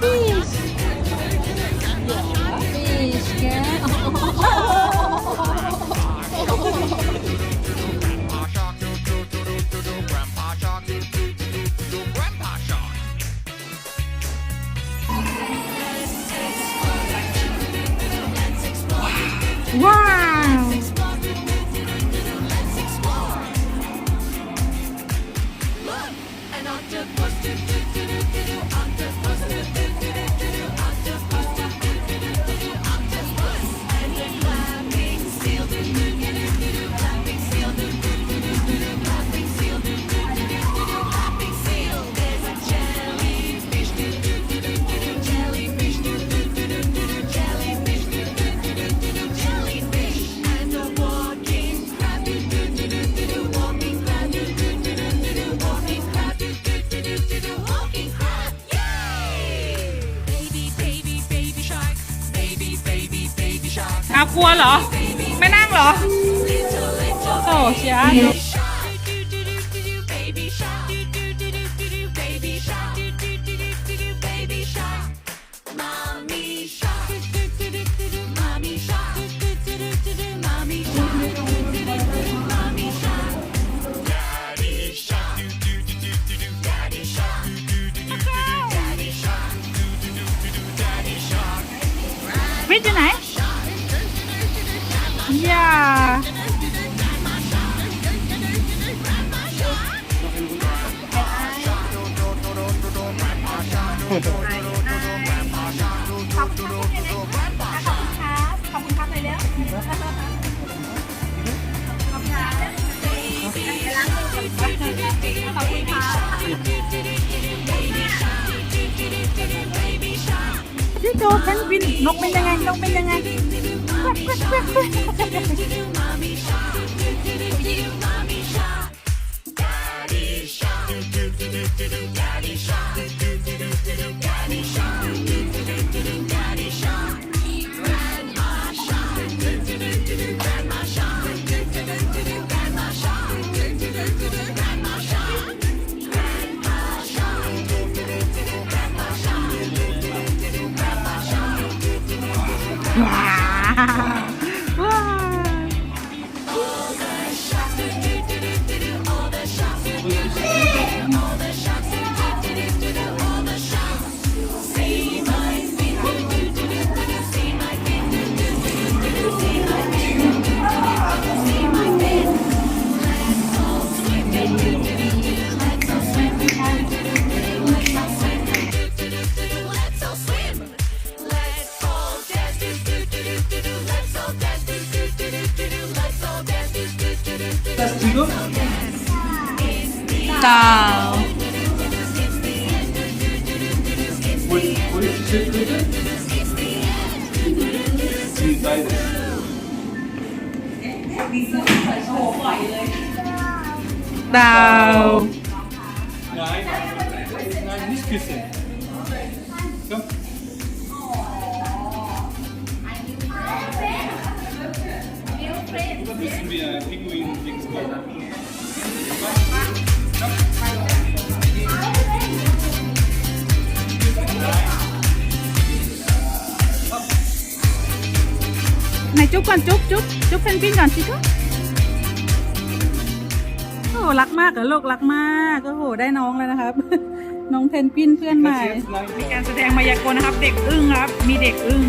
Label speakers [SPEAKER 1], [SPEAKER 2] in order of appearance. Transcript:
[SPEAKER 1] Fish. Yeah, fish. Wow! กลัวเหรอ ไม่นั่งเหรอ โอ้เชียร์ดูวิท ย์อบคุณครับขอย่าพี่โจเพนกวิ นนกเป็นยังไง นกเป็นยังไงแ Ah! เจ้า ดาว
[SPEAKER 2] Nein, nein, nicht wir Pinguin links kommen?
[SPEAKER 1] ไหนจุ๊บก่อนจุ๊บจุ๊บจุ๊บเพนกวินก่อนสิจุ๊บโอ้รักมากเหรอลูกรักมากโอ้โหได้น้องแล้วนะครับ น้องเพนกวินเพื่อนใหม่ มีการแสดงมายากลนะครับ เด็กอึ้งครับ มีเด็กอึ้ง